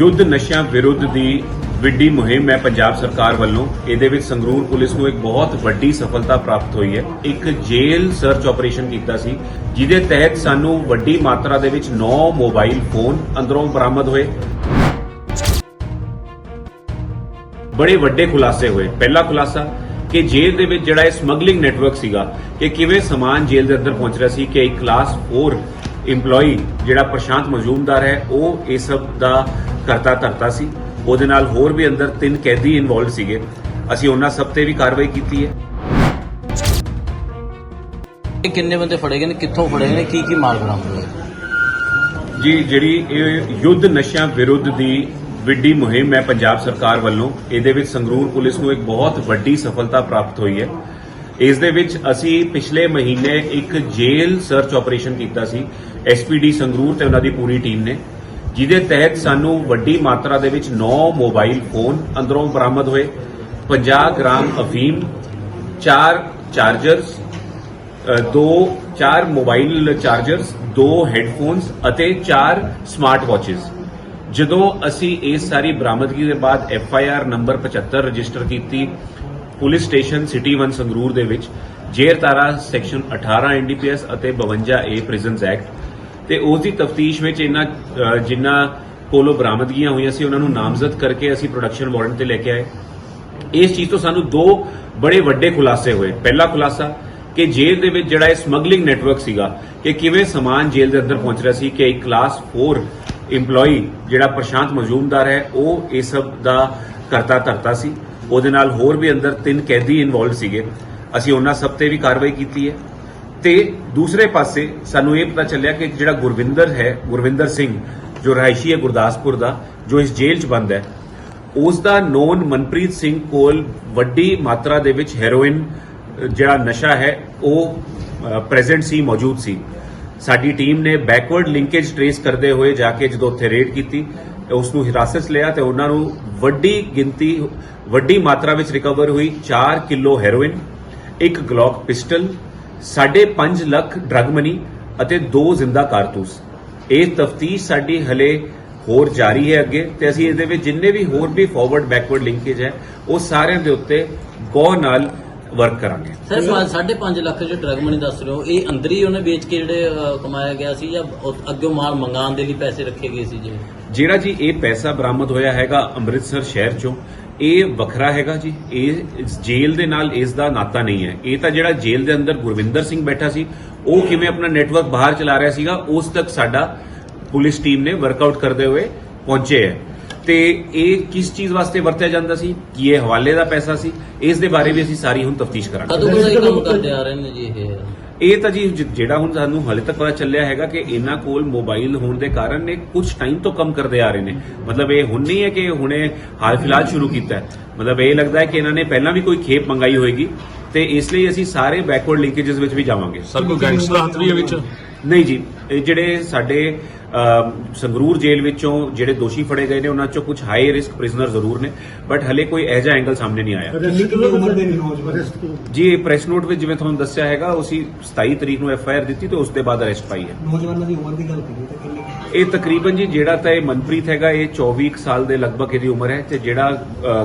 ਯੁੱਧ ਨਸ਼ਿਆਂ ਵਿਰੁੱਧ ਦੀ ਵਿੱਢੀ ਮੁਹਿੰਮ ਹੈ ਪੰਜਾਬ ਸਰਕਾਰ ਵੱਲੋਂ। ਇਹਦੇ ਵਿੱਚ ਸੰਗਰੂਰ ਪੁਲਿਸ ਨੂੰ ਇੱਕ ਬਹੁਤ ਵੱਡੀ ਸਫਲਤਾ ਪ੍ਰਾਪਤ ਹੋਈ ਹੈ। ਇੱਕ ਜੇਲ ਸਰਚ ਆਪਰੇਸ਼ਨ ਕੀਤਾ ਸੀ, ਜਿਹਦੇ ਤਹਿਤ ਸਾਨੂੰ ਵੱਡੀ ਮਾਤਰਾ ਦੇ ਵਿੱਚ 9 ਮੋਬਾਈਲ ਫੋਨ ਅੰਦਰੋਂ ਬਰਾਮਦ ਹੋਏ। ਬੜੇ ਵੱਡੇ ਖੁਲਾਸੇ ਹੋਏ। ਪਹਿਲਾ ਖੁਲਾਸਾ ਕਿ ਜੇਲ੍ਹ ਦੇ ਵਿੱਚ ਜਿਹੜਾ ਇਹ ਸਮਗਲਿੰਗ ਨੈਟਵਰਕ ਸੀਗਾ, ਕਿ ਕਿਵੇਂ ਸਮਾਨ ਜੇਲ੍ਹ ਦੇ ਅੰਦਰ ਪਹੁੰਚ ਰਿਹਾ ਸੀ, ਕਿ ਇੱਕ ਕਲਾਸ 4 EMPLOYE ਜਿਹੜਾ ਪ੍ਰਸ਼ਾਂਤ ਮਜ਼ੂਮਦਾਰ ਹੈ, ਉਹ ਇਹ ਸਭ ਦਾ ਕਰਤਾ ਧਰਤਾ ਸੀ। ਉਹਦੇ ਨਾਲ ਹੋਰ ਵੀ ਅੰਦਰ ਤਿੰਨ ਕੈਦੀ ਇਨਵੋਲਡ ਸੀਗੇ। ਅਸੀਂ ਉਹਨਾਂ ਸਭ ਤੇ ਵੀ ਕਾਰਵਾਈ ਕੀਤੀ ਹੈ। ਇਹ ਕਿੰਨੇ ਬੰਦੇ ਫੜੇ ਗਏ ਨੇ? ਕਿੱਥੋਂ ਫੜੇ ਨੇ? ਕੀ ਕੀ ਮਾਲ ਬਰਾਮਦ ਹੋਇਆ? ਜੀ ਜਿਹੜੀ ਇਹ ਯੁੱਧ ਨਸ਼ਿਆਂ ਵਿਰੁੱਧ ਦੀ ਵਿੱਢੀ ਮੁਹਿੰਮ ਹੈ ਪੰਜਾਬ ਸਰਕਾਰ ਵੱਲੋਂ ਇਹਦੇ ਵਿੱਚ ਸੰਗਰੂਰ ਪੁਲਿਸ ਨੂੰ ਇੱਕ ਬਹੁਤ ਵੱਡੀ ਸਫਲਤਾ ਪ੍ਰਾਪਤ ਹੋਈ ਹੈ। ਇਸ ਦੇ ਵਿੱਚ ਅਸੀਂ ਪਿਛਲੇ ਮਹੀਨੇ ਇੱਕ ਜੇਲ ਸਰਚ ਆਪਰੇਸ਼ਨ ਕੀਤਾ ਸੀ। ਐਸਪੀਡੀ ਸੰਗਰੂਰ ਤੇ ਉਹਨਾਂ ਦੀ ਪੂਰੀ ਟੀਮ ਨੇ। ਜਿਹਦੇ ਤਹਿਤ ਸਾਨੂੰ ਵੱਡੀ ਮਾਤਰਾ ਦੇ ਵਿੱਚ 9 ਮੋਬਾਈਲ ਫੋਨ ਅੰਦਰੋਂ ਬਰਾਮਦ ਹੋਏ। 50 ਗ੍ਰਾਮ ਅਫੀਮ 4 ਚਾਰਜਰਸ ਦੋ, ਚਾਰ ਮੋਬਾਈਲ ਚਾਰਜਰਸ, ਦੋ ਹੈੱਡਫੋਨਸ ਅਤੇ ਚਾਰ ਸਮਾਰਟ ਵਾਚਸ। ਜਦੋਂ ਅਸੀਂ ਇਸ ਸਾਰੀ ਬਰਾਮਦਗੀ ਦੇ ਬਾਅਦ F I R number 75 register ਕੀਤੀ ਪੁਲਿਸ ਸਟੇਸ਼ਨ ਸਿਟੀ 1 ਸੰਗਰੂਰ ਦੇ ਵਿੱਚ ਜੇਰ ਤਾਰਾ ਸੈਕਸ਼ਨ 18 ਐਨਡੀਪੀਐਸ ਅਤੇ 52 ਏ ਪ੍ਰਿਜ਼ਨਸ ਐਕਟ ਤੇ ਉਸ ਦੀ ਤਫਤੀਸ਼ ਵਿੱਚ ਇਹਨਾਂ ਅ, ਜਿਨ੍ਹਾਂ ਕੋਲੋਂ ਬਰਾਮਦਗੀਆਂ ਹੋਈਆਂ ਸੀ ਉਹਨਾਂ ਨੂੰ ਨਾਮਜ਼ਦ ਕਰਕੇ ਅਸੀਂ ਪ੍ਰੋਡਕਸ਼ਨ ਵਾਰੰਟ ਤੇ ਲੈ ਕੇ ਆਏ। ਇਸ ਚੀਜ਼ ਤੋਂ ਸਾਨੂੰ ਦੋ ਬੜੇ ਵੱਡੇ ਖੁਲਾਸੇ ਹੋਏ। ਪਹਿਲਾ ਖੁਲਾਸਾ ਕਿ ਜੇਲ੍ਹ ਦੇ ਵਿੱਚ ਜਿਹੜਾ ਇਹ ਸਮਗਲਿੰਗ ਨੈਟਵਰਕ ਸੀਗਾ ਕਿ ਕਿਵੇਂ ਸਮਾਨ ਜੇਲ੍ਹ ਦੇ ਅੰਦਰ ਪਹੁੰਚ ਰਿਹਾ ਸੀ ਕਿ ਇੱਕ ਕਲਾਸ 4 EMPLOYE ਜਿਹੜਾ ਪ੍ਰਸ਼ਾਂਤ ਮਜ਼ੂਮਦਾਰ ਹੈ ਉਹ ਇਹ ਸਭ ਦਾ ਕਰਤਾ ਧਰਤਾ ਸੀ। ਉਹਦੇ ਨਾਲ ਹੋਰ ਵੀ ਅੰਦਰ ਤਿੰਨ ਕੈਦੀ ਇਨਵੋਲਡ ਸੀਗੇ। ਅਸੀਂ ਉਹਨਾਂ ਸਭ ਤੇ ਵੀ ਕਾਰਵਾਈ ਕੀਤੀ ਹੈ। ਤੇ ਦੂਸਰੇ ਪਾਸੇ ਸਾਨੂੰ ਇਹ ਪਤਾ ਚੱਲਿਆ ਕਿ ਜਿਹੜਾ ਗੁਰਵਿੰਦਰ ਹੈ, ਗੁਰਵਿੰਦਰ ਸਿੰਘ, ਜੋ ਰਹਾਇਸ਼ੀ ਹੈ ਗੁਰਦਾਸਪੁਰ ਦਾ, ਜੋ ਇਸ ਜੇਲ੍ਹ 'ਚ ਬੰਦ ਹੈ, ਉਸ ਦਾ ਨੋਨ ਮਨਪ੍ਰੀਤ ਸਿੰਘ ਕੋਲ ਵੱਡੀ ਮਾਤਰਾ ਦੇ ਵਿੱਚ ਹੈਰੋਇਨ ਜਿਹੜਾ ਨਸ਼ਾ ਹੈ, ਉਹ ਪ੍ਰੈਜ਼ੈਂਟ ਸੀ, ਮੌਜੂਦ ਸੀ। ਸਾਡੀ ਟੀਮ ਨੇ ਬੈਕਵਰਡ ਲਿੰਕੇਜ ਟਰੇਸ ਕਰਦੇ ਹੋਏ ਜਾ ਕੇ ਜਦੋਂ ਉੱਥੇ ਰੇਡ ਕੀਤੀ, ਉਸ ਨੂੰ ਹਿਰਾਸਤ ਲਿਆ ਤੇ ਉਹਨਾਂ ਨੂੰ ਵੱਡੀ ਗਿਣਤੀ, ਵੱਡੀ ਮਾਤਰਾ ਵਿੱਚ ਰਿਕਵਰ ਹੋਈ 4 ਕਿਲੋ ਹੈਰੋਇਨ ਇੱਕ Glock pistol 5.5 lakh drug money ਅਤੇ ਦੋ ਜ਼ਿੰਦਾ ਕਾਰਤੂਸ। ਇਹ ਤਫਤੀਸ਼ ਸਾਡੀ ਹਲੇ ਹੋਰ ਜਾਰੀ ਹੈ ਅੱਗੇ ਤੇ ਅਸੀਂ ਇਹਦੇ ਵਿੱਚ ਜਿੰਨੇ ਵੀ ਹੋਰ ਵੀ ਫਾਰਵਰਡ ਬੈਕਵਰਡ ਲਿੰਕੇਜ ਹੈ, ਉਹ ਸਾਰਿਆਂ ਦੇ ਉੱਤੇ ਗੌਰ ਨਾਲ ਵਰਕ ਕਰਾਂਗੇ। ਸਰ 5.5 ਲੱਖ ਜੋ ਡਰਗ ਮਨੀ ਦੱਸ ਰਹੇ ਹੋ ਇਹ ਅੰਦਰ ਹੀ ਉਹਨੇ ਵੇਚ ਕੇ ਜਿਹੜੇ ਕਮਾਇਆ ਗਿਆ ਸੀ ਜਾਂ ਅੱਗੇ ਮਾਲ ਮੰਗਾਉਣ ਦੇ ਲਈ ਪੈਸੇ ਰੱਖੇ ਗਏ ਸੀ ਜੀ ਜਿਹੜਾ ਜੀ ਇਹ ਪੈਸਾ ਬਰਾਮਦ ਹੋਇਆ ਹੈਗਾ ਅੰਮ੍ਰਿਤਸਰ ਸ਼ਹਿਰ ਚੋਂ। ਇਹ ਵੱਖਰਾ ਹੈਗਾ ਜੀ। ਇਹ ਜੇਲ੍ਹ ਦੇ ਨਾਲ ਇਸ ਦਾ ਨਾਤਾ ਨਹੀਂ ਹੈ। ਇਹ ਤਾਂ ਜਿਹੜਾ ਜੇਲ੍ਹ ਦੇ ਅੰਦਰ ਗੁਰਵਿੰਦਰ ਸਿੰਘ ਬੈਠਾ ਸੀ ਉਹ ਕਿਵੇਂ ਆਪਣਾ ਨੈਟਵਰਕ ਬਾਹਰ ਚਲਾ ਰਿਹਾ ਸੀਗਾ ਉਸ ਤੱਕ ਸਾਡਾ ਪੁਲਿਸ ਟੀਮ ਨੇ ਵਰਕਆਊਟ ਕਰਦੇ ਹੋਏ ਪਹੁੰਚੇ ਹੈ। ਤੇ ਇਹ ਕਿਸ ਚੀਜ਼ ਵਾਸਤੇ ਵਰਤਿਆ ਜਾਂਦਾ ਸੀ? ਕੀ ਇਹ ਹਵਾਲੇ ਦਾ ਪੈਸਾ ਸੀ? ਇਸ ਦੇ ਬਾਰੇ ਵੀ ਅਸੀਂ ਸਾਰੀ ਹੁਣ ਤਫਤੀਸ਼ ਕਰਾਂਗੇ। ਕਦੋਂ ਇਹ ਕੰਮ ਕਰਦੇ ਆ ਰਹੇ ਨੇ ਜੀ ਇਹ? ਇਹ ਤਾਂ ਜੀ ਜ- ਜਿਹੜਾ ਹੁਣ ਸਾਨੂੰ ਹਲੇ ਤੱਕ ਪਤਾ ਚੱਲਿਆ ਹੈਗਾ ਕਿ ਇਹਨਾਂ ਕੋਲ ਮੋਬਾਈਲ ਹੋਣ ਦੇ ਕਾਰਨ ਇਹ ਕੁਝ ਟਾਈਮ ਤੋਂ ਕੰਮ ਕਰਦੇ ਆ ਰਹੇ ਨੇ। ਮਤਲਬ ਇਹ ਹੁਣ ਨਹੀਂ ਹੈ ਕਿ ਹੁਣੇ ਹਾਲ ਫਿਲਹਾਲ ਸ਼ੁਰੂ ਕੀਤਾ ਹੈ। ਮਤਲਬ ਇਹ ਲੱਗਦਾ ਹੈ ਕਿ ਇਹਨਾਂ ਨੇ ਪਹਿਲਾਂ ਵੀ ਕੋਈ ਖੇਪ ਮੰਗਾਈ ਹੋਏਗੀ ਤੇ ਇਸ ਲਈ ਅਸੀਂ ਸਾਰੇ ਬੈਕਵਰਡ ਲਿੰਕੇजेस ਵਿੱਚ ਵੀ ਜਾਵਾਂਗੇ। ਸਰ ਕੋਈ ਗੈਂਗਸਟਰ ਹੱਥ ਵੀ ਹੈ ਵਿੱਚ? ਨਹੀਂ ਜੀ ਇਹ ਜਿਹੜੇ ਸਾਡੇ ਸੰਗਰੂਰ ਜੇਲ੍ਹ ਵਿੱਚੋਂ ਜਿਹੜੇ ਦੋਸ਼ੀ ਫੜੇ ਗਏ ਨੇ ਉਹਨਾਂ ਚੋਂ ਕੁਝ ਹਾਈ ਰਿਸਕ ਪ੍ਰਿਜ਼ਨਰ ਜ਼ਰੂਰ ਨੇ ਬਟ ਹਲੇ ਕੋਈ ਇਹੋ ਜਿਹਾ ਐਂਗਲ ਸਾਹਮਣੇ ਨਹੀਂ ਆਇਆ। ਜੀ ਇਹ ਪ੍ਰੈਸ ਨੋਟ ਵਿੱਚ ਜਿਵੇਂ ਤੁਹਾਨੂੰ ਦੱਸਿਆ ਹੈਗਾ ਉਸੀ 27 ਤਰੀਕ ਨੂੰ ਐਫ ਆਈ ਆਰ ਦਿੱਤੀ ਤੇ ਉਸ ਦੇ ਬਾਅਦ ਅਰੈਸਟ ਪਾਈ ਹੈ। ਨੌਜਵਾਨਾਂ ਦੀ ਉਮਰ ਦੀ ਗੱਲ ਕਰੀਏ ਤਾਂ ਕਿੰਨੀ ਇਹ ਤਕਰੀਬਨ ਜੀ ਜਿਹੜਾ ਤਾਂ ਇਹ ਮਨਪ੍ਰੀਤ ਹੈਗਾ ਇਹ 24 ਕੁ ਸਾਲ ਦੇ ਲਗਭਗ ਇਹਦੀ ਉਮਰ ਹੈ ਤੇ ਜਿਹੜਾ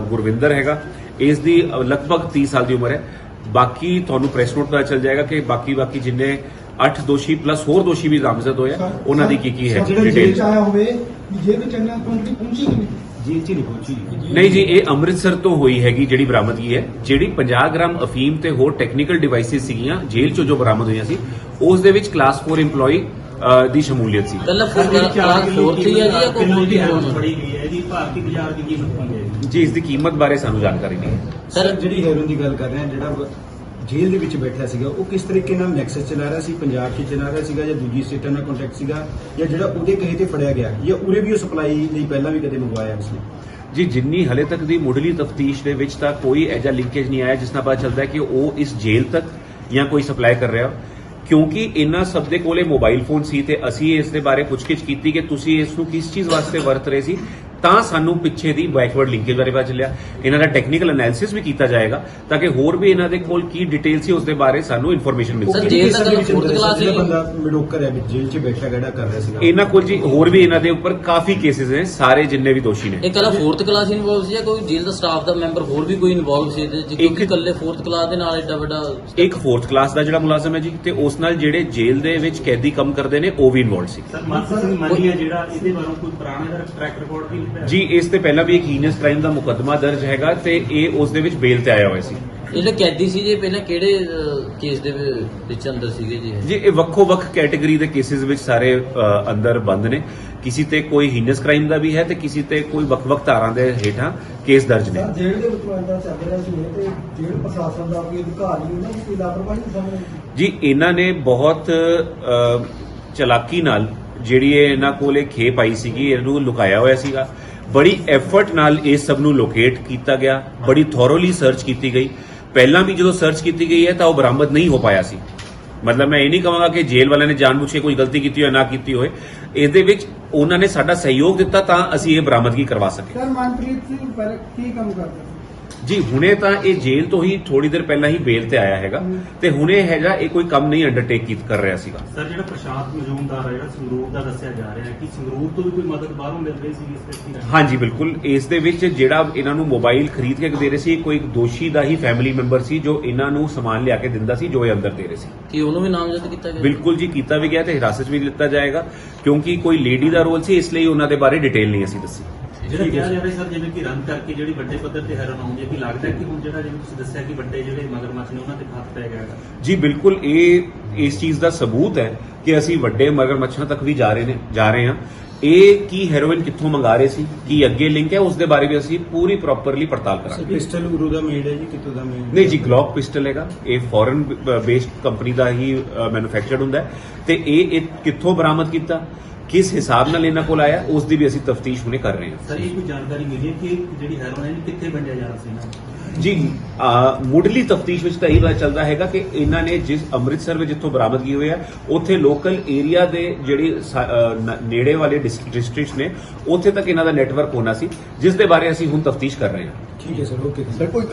ਗੁਰਵਿੰਦਰ ਹੈਗਾ ਇਸ ਦੀ ਲਗਭਗ 30 ਸਾਲ ਦੀ ਉਮਰ ਹੈ। ਬਾਕੀ ਤੁਹਾਨੂੰ ਪ੍ਰੈਸ ਨੋਟ ਪਤਾ ਚੱਲ ਜਾਏਗਾ ਕਿ ਬਾਕੀ ਬਾਕੀ ਜਿੰਨੇ 8 ਦੋਸ਼ੀ ਪਲੱਸ ਹੋਰ ਦੋਸ਼ੀ ਵੀ ਨਾਮਜ਼ਦ ਹੋਏ ਆ, ਉਹਨਾਂ ਦੀ ਕੀ ਕੀ ਹੈ? ਜਿਹੜਾ ਜੇਲ੍ਹ ਡਿਟੇਲ ਚ ਆਇਆ ਹੋਵੇ ਵੀ ਜੇਲ੍ਹ ਵਿੱਚ ਇੰਨਾ ਕੁਆਂਟੀਟੀ ਪਹੁੰਚੀ ਕਿ ਨਹੀਂ? ਜੇਲ੍ਹ ਚ ਨਹੀਂ ਪਹੁੰਚੀ। ਨਹੀਂ ਜੀ ਇਹ ਅੰਮ੍ਰਿਤਸਰ ਤੋਂ ਹੋਈ ਹੈਗੀ ਜਿਹੜੀ ਬਰਾਮਦਗੀ ਹੈ। ਜਿਹੜੀ 50 ਗ੍ਰਾਮ ਅਫੀਮ ਤੇ ਹੋਰ ਟੈਕਨੀਕਲ ਡਿਵਾਈਸਿਸ ਸੀਗੀਆਂ ਜੇਲ੍ਹ ਚੋਂ ਜੋ ਬਰਾਮਦ ਹੋਈਆਂ ਸੀ ਉਸ ਦੇ ਵਿੱਚ ਕਲਾਸ 4 EMPLOYE ਅ, ਦੀ ਸ਼ਮੂਲੀਅਤ ਸੀ। ਕੱਲਾ ਕਲਾਸ 4 ਸੀ ਹੈ ਜੀ ਜਾਂ ਕੋਈ ਹੋਰ ਵੀ ਹੋਣ ਫੜੀ ਗਈ ਹੈ ਇਹਦੀ ਭਾਰਤੀ ਬਾਜ਼ਾਰ ਦੀ ਕੀਮਤ ਕੀ ਹੈ? ਜੀ ਇਸ ਦੀ ਕੀਮਤ ਬਾਰੇ ਸਾਨੂੰ ਜਾਣਕਾਰੀ ਨਹੀਂ ਹੈ। ਸਰ ਜਿਹੜੀ ਹੈਰੋਇਨ ਦੀ ਗੱਲ ਕਰ ਰਹੇ ਹਾਂ ਜਿਹੜਾ ਜੇਲ੍ਹ ਦੇ ਵਿੱਚ ਬੈਠਾ ਸੀਗਾ, ਉਹ ਕਿਸ ਤਰੀਕੇ ਨਾਲ ਨੈਕਸਸ ਚਲਾ ਰਿਹਾ ਸੀ, ਪੰਜਾਬ 'ਚ ਚਲਾ ਰਿਹਾ ਸੀਗਾ ਜਾਂ ਦੂਜੀ ਸਟੇਟਾਂ ਨਾਲ ਕੰਟੈਕਟ ਸੀਗਾ ਜਾਂ ਜਿਹੜਾ ਉਹਦੇ ਕਹੇ ਤੇ ਫੜਿਆ ਗਿਆ ਜਾਂ ਉਰੇ ਵੀ ਉਹ ਸਪਲਾਈ ਲਈ ਪਹਿਲਾਂ ਵੀ ਕਦੇ ਮੰਗਵਾਇਆ ਉਸਨੇ ਜੀ, ਜਿੰਨੀ ਹਲੇ ਤੱਕ ਦੀ ਮੁੱਢਲੀ ਤਫਤੀਸ਼ ਦੇ ਵਿੱਚ ਤਾਂ ਕੋਈ ਐਜਾ ਲਿੰਕੇਜ ਨਹੀਂ ਆਇਆ ਜਿਸ ਨਾਲ ਪਤਾ ਚੱਲਦਾ ਕਿ ਉਹ ਇਸ ਜੇਲ੍ਹ ਤੱਕ ਜਾਂ ਕੋਈ ਸਪਲਾਈ ਕਰ ਰਿਹਾ। ਕਿਉਂਕਿ ਇਹਨਾਂ ਸਭ ਦੇ ਕੋਲੇ ਮੋਬਾਈਲ ਫੋਨ ਸੀ ਤੇ ਅਸੀਂ ਇਸ ਦੇ ਬਾਰੇ ਪੁੱਛਗਿੱਛ ਕੀਤੀ ਕਿ ਤੁਸੀਂ ਇਸ ਨੂੰ ਕਿਸ ਚੀਜ਼ ਵਾਸਤੇ ਵਰਤ ਰਹੇ ਸੀ ਤਾਂ ਸਾਨੂੰ ਪਿੱਛੇ ਦੀ ਬੈਕਵਰਡ ਲਿੰਕੇਜ ਬਾਰੇ ਪਤਾ ਚੱਲਿਆ ਇਹਨਾਂ ਦਾ ਟੈਕਨੀਕਲ ਐਨਾਲਿਸਿਸ ਵੀ ਕੀਤਾ ਜਾਏਗਾ ਤਾਂ ਕਿ ਹੋਰ ਵੀ ਇਹਨਾਂ ਦੇ ਕੋਲ ਕੀ ਡਿਟੇਲ ਸੀ ਉਸ ਦੇ ਬਾਰੇ ਸਾਨੂੰ ਇਨਫੋਰਮੇਸ਼ਨ ਮਿਲ ਸਕੇ। ਕਿਹੜੇ ਜੇਲ੍ਹ ਦਾ ਕੇਸਾਂ ਦੇ ਵਿੱਚ fourth ਅੰਦਰ ਸੀ? class ਜਿਹੜਾ ਹੀ- ਬੰਦਾ ਮਿਡੋਕਰ ਹੈ ਵਿੱਚ ਜੇਲ੍ਹ 'ਚ ਬੈਠਾ ਕਿਹੜਾ ਕਰ ਰਿਹਾ ਸੀਗਾ? ਇਹਨਾਂ ਕੋਲ ਜੀ ਹੋਰ ਵੀ ਇਹਨਾਂ ਦੇ ਉੱਪਰ ਕਾਫੀ ਕੇਸਿਸ ਨੇ ਸਾਰੇ ਜਿੰਨੇ ਵੀ ਦੋਸ਼ੀ ਨੇ। ਇਹ ਕੱਲਾ 4th ਕਲਾਸ ਇਨਵੋਲਵ ਸੀ ਜਾਂ ਕੋਈ ਜੇਲ੍ਹ ਦਾ ਸਟਾਫ ਦਾ ਮੈਂਬਰ ਹੋਰ ਵੀ ਕੋਈ ਇਨਵੋਲਵ ਸੀ ਇਹਦੇ 'ਚ ਕਿਉਂਕਿ ਇਕੱਲੇ 4th ਕਲਾਸ ਦੇ ਨਾਲ ਐਡਾ ਵੱਡਾ ਇੱਕ 4th ਕਲਾਸ ਦਾ ਜਿਹੜਾ ਮੁਲਾਜ਼ਮ ਹੈ ਜੀ ਤੇ ਉਸ ਨਾਲ ਜਿਹੜੇ ਜੇਲ੍ਹ ਦੇ ਵਿੱਚ ਕੈਦੀ ਕੰਮ ਕਰਦੇ ਨੇ ਉਹ ਵੀ ਇਨਵੋਲਡ ਸੀ। ਸਰ ਮਨਸੂਰ ਸਿੰਘ ਮਨੀ ਹੈ ਜਿਹੜਾ ਇਹਦੇ ਬਾਰੇ ਕੋਈ ਪੁਰਾਣਾ ਦਾ ਟਰੈਕ ਰਿਕਾਰਡ ਵੀ ਜੀ ਇਸ ਤੇ ਪਹਿਲਾਂ ਵੀ ਇੱਕ ਹੀਨਸ ਕ੍ਰਾਈਮ ਦਾ ਮੁਕੱਦਮਾ ਦਰਜ ਹੈਗਾ ਤੇ ਇਹ ਉਸ ਦੇ ਵਿੱਚ ਬੇਲ ਤੇ ਆਇਆ ਹੋਇਆ ਸੀ ਇਹ ਜਿਹੜੇ ਕੈਦੀ ਸੀ ਜੀ ਪਹਿਲਾਂ ਕਿਹੜੇ ਕੇਸ ਦੇ ਵਿੱਚ ਅੰਦਰ ਸੀਗੇ ਜੀ? ਜੀ ਇਹ ਵੱਖੋ ਵੱਖ ਕੈਟਾਗਰੀ ਦੇ ਕੇਸਿਸ ਵਿੱਚ ਸਾਰੇ ਅੰਦਰ ਬੰਦ ਨੇ ਕਿਸੇ ਤੇ ਕੋਈ ਹੀਨਸ ਕ੍ਰਾਈਮ ਦਾ ਵੀ ਹੈ ਤੇ ਕਿਸੇ ਤੇ ਕੋਈ ਵੱਖ ਵੱਖ ਧਾਰਾਂ ਦੇ ਹੇਠਾਂ ਕੇਸ ਦਰਜ ਨੇ ਸਰ ਜੇਲ੍ਹ ਦੇ ਵਿੱਚ ਐਂਦਾ ਚੱਲ ਰਿਹਾ ਸੀ ਇਹ ਤੇ ਜੇਲ੍ਹ ਪ੍ਰਸ਼ਾਸਨ ਦਾ ਕੋਈ ਅਧਿਕਾਰੀ ਉਹਨਾਂ ਦੀ ਕੋਈ ਲਾਪਰਵਾਹੀ ਨਹੀਂ ਸਾਹਮਣੇ ਆਈ। ਜੀ ਇਹਨਾਂ ਨੇ ਬਹੁਤ ਚਲਾਕੀ ਨਾਲ ਜਿਹੜੀ ਇਹ ਇਹਨਾਂ ਕੋਲ ਇਹ ਖੇਪ ਆਈ ਸੀਗੀ, ਇਹਨੂੰ ਲੁਕਾਇਆ ਹੋਇਆ ਸੀਗਾ। ਬੜੀ ਐਫਰਟ ਨਾਲ ਇਹ ਸਭ ਨੂੰ ਲੋਕੇਟ ਕੀਤਾ ਗਿਆ। ਬੜੀ ਥੋਰੋਲੀ ਸਰਚ ਕੀਤੀ ਗਈ। ਪਹਿਲਾਂ ਵੀ ਜਦੋਂ ਸਰਚ ਕੀਤੀ ਗਈ ਹੈ, ਤਾਂ ਉਹ ਬਰਾਮਦ ਨਹੀਂ ਹੋ ਪਾਇਆ ਸੀ। ਮਤਲਬ ਮੈਂ ਇਹ ਨਹੀਂ ਕਹਾਂਗਾ ਕਿ ਜੇਲ੍ਹ ਵਾਲਿਆਂ ਨੇ ਜਾਣਬੁੱਝ ਕੇ ਕੋਈ ਗਲਤੀ ਕੀਤੀ ਹੋਏ, ਨਾ ਕੀਤੀ ਹੋਏ। ਇਹਦੇ ਵਿੱਚ ਉਹਨਾਂ ਨੇ ਸਾਡਾ ਸਹਿਯੋਗ ਦਿੱਤਾ ਤਾਂ ਅਸੀਂ ਇਹ ਬਰਾਮਦਗੀ ਕਰਵਾ ਸਕੇ। ਸਰ, ਮਨਪ੍ਰੀਤ ਸਿੰਘ ਕੀ ਕੰਮ ਕਰਦਾ ਜੀ ਹੁਣੇ ਤਾਂ ਇਹ ਜੇਲ੍ਹ ਤੋਂ ਹੀ ਥੋੜੀ ਦੇਰ ਪਹਿਲਾਂ ਹੀ ਬੇਲ ਤੇ ਆਇਆ ਹੈਗਾ ਤੇ ਹੁਣੇ ਹੈਗਾ ਇਹ ਕੋਈ ਕੰਮ ਨਹੀਂ ਅੰਡਰਟੇਕ ਕੀਤ ਕਰ ਰਿਹਾ ਸੀਗਾ। ਸਰ ਜਿਹੜਾ ਪ੍ਰਸ਼ਾਂਤ ਮਜੂਮਦਾਰ ਹੈ ਜਿਹੜਾ ਸੰਗਰੂਰ ਦਾ ਦੱਸਿਆ ਜਾ ਰਿਹਾ ਹੈ ਕਿ ਸੰਗਰੂਰ ਤੋਂ ਵੀ ਕੋਈ ਮਦਦ ਬਾਹਰੋਂ ਮਿਲ ਰਹੀ ਸੀ ਇਸ ਨੂੰ ਹਾਂਜੀ ਬਿਲਕੁਲ। ਇਸ ਦੇ ਵਿੱਚ ਜਿਹੜਾ ਇਹਨਾਂ ਨੂੰ ਮੋਬਾਈਲ ਖਰੀਦ ਕੇ ਦੇ ਰਹੇ ਸੀ ਕੋਈ ਦੋਸ਼ੀ ਦਾ ਹੀ ਫੈਮਿਲੀ ਮੈਂਬਰ ਸੀ ਜੋ ਇਹਨਾਂ ਨੂੰ ਸਮਾਨ ਲਿਆ ਕੇ ਦਿੰਦਾ ਸੀ ਜੋ ਇਹ ਅੰਦਰ ਦੇ ਰਹੇ ਸੀ। ਕੀ ਉਹਨੂੰ ਵੀ ਨਾਮਜ਼ਦ ਕੀਤਾ ਗਿਆ? ਬਿਲਕੁਲ ਜੀ ਕੀਤਾ ਵੀ ਗਿਆ ਤੇ ਹਿਰਾਸਤ ਵੀ ਲਿੱਤਾ ਜਾਏਗਾ ਕਿਉਂਕਿ ਕੋਈ ਲੇਡੀ ਦਾ ਰੋਲ ਸੀ ਇਸ ਲਈ ਉਹਨਾਂ ਦੇ ਬਾਰੇ ਡਿਟੇਲ ਨਹੀਂ ਅਸੀਂ ਦੱਸੀ। ਜਿਹੜਾ ਕਿਹਾ ਜਾ। ਰਿਹਾ ਸਰ ਜਿਵੇਂ ਕਿ ਰੰਗ ਕਰਕੇ ਜਿਹੜੀ ਵੱਡੇ ਪੱਧਰ ਤੇ ਹੈਰਨ ਆਉਂਦੀ ਹੈ ਕਿ ਲੱਗਦਾ ਹੈ ਕਿ ਹੁਣ ਜਿਹੜਾ ਜਿਵੇਂ ਤੁਸੀਂ ਦੱਸਿਆ ਕਿ ਵੱਡੇ ਜਿਹੜੇ ਮਗਰਮੱਛ ਨੇ ਉਹਨਾਂ ਤੇ ਹੱਥ ਪੈ ਗਿਆ ਹੈਗਾ। ਜੀ ਬਿਲਕੁਲ ਇਹ ਇਸ ਚੀਜ਼ ਦਾ ਸਬੂਤ ਹੈ ਕਿ ਅਸੀਂ ਵੱਡੇ ਮਗਰਮੱਛਾਂ ਤੱਕ ਵੀ ਜਾ ਰਹੇ ਨੇ ਜਾ ਰਹੇ ਹਾਂ। ਇਹ ਕੀ ਹੈਰੋਇਨ ਕਿੱਥੋਂ ਮੰਗਾ ਰਹੇ ਸੀ? ਕੀ ਅੱਗੇ ਲਿੰਕ ਹੈ? ਉਸ ਦੇ ਬਾਰੇ ਵੀ ਅਸੀਂ ਪੂਰੀ ਪ੍ਰੋਪਰਲੀ ਪੜਤਾਲ ਕਰਾਂਗੇ। ਪਿਸਟਲ ਉਰੂ ਦਾ ਮੇਡ ਹੈ ਜੀ ਕਿਤੋਂ ਦਾ ਮੇਡ ਨਹੀਂ ਜੀ ਗਲੌਕ ਪਿਸਟਲ ਹੈਗਾ। ਇਹ ਫੋਰਨ ਬੇਸਡ ਕੰਪਨੀ ਦਾ ਹੀ ਮੈਨੂਫੈਕਚਰਡ ਹੁੰਦਾ ਹੈ। ਤੇ ਇਹ ਇਹ ਕਿੱਥੋਂ ਬਰਾਮਦ ਕੀਤਾ? ਕਿਸ ਹਿਸਾਬ ਨਾਲ ਇਹਨਾਂ ਕੋਲ ਆਇਆ ਉਸ ਦੀ ਵੀ ਅਸੀਂ ਤਫਤੀਸ਼ ਹੁਣੇ ਕਰ ਰਹੇ ਹਾਂ ਸਰ ਇਹ ਕੋਈ ਜਾਣਕਾਰੀ ਮਿਲੀ ਹੈ ਕਿ ਜਿਹੜੀ ਹੈਰੋਨ ਹੈ ਇਹ ਕਿੱਥੇ ਵੰਡਿਆ ਜਾ ਰਿਹਾ ਸੀ ਇਹਨਾਂ ਨੂੰ? ਜੀ ਮੁੱਢਲੀ ਤਫਤੀਸ਼ ਵਿੱਚ ਤਾਂ ਇਹ ਪਤਾ ਚੱਲਦਾ ਹੈਗਾ ਕਿ ਇਹਨਾਂ ਨੇ ਜਿਸ ਅੰਮ੍ਰਿਤਸਰ ਵਿੱਚ ਜਿੱਥੋਂ ਬਰਾਮਦਗੀ ਹੋਈ ਹੈ ਉੱਥੇ ਲੋਕਲ ਏਰੀਆ ਦੇ ਜਿਹੜੀ ਨੇੜੇ ਵਾਲੇ ਡਿਸਟ੍ਰਿਕਟਸ ਨੇ ਉੱਥੇ ਤੱਕ ਇਹਨਾਂ ਦਾ ਨੈਟਵਰਕ ਹੋਣਾ ਸੀ ਜਿਸ ਦੇ ਬਾਰੇ ਅਸੀਂ ਹੁਣ ਤਫਤੀਸ਼ ਕਰ ਰਹੇ ਹਾਂ ਠੀਕ ਹੈ ਸਰ ਓਕੇ ਸਰ ਕੋਈ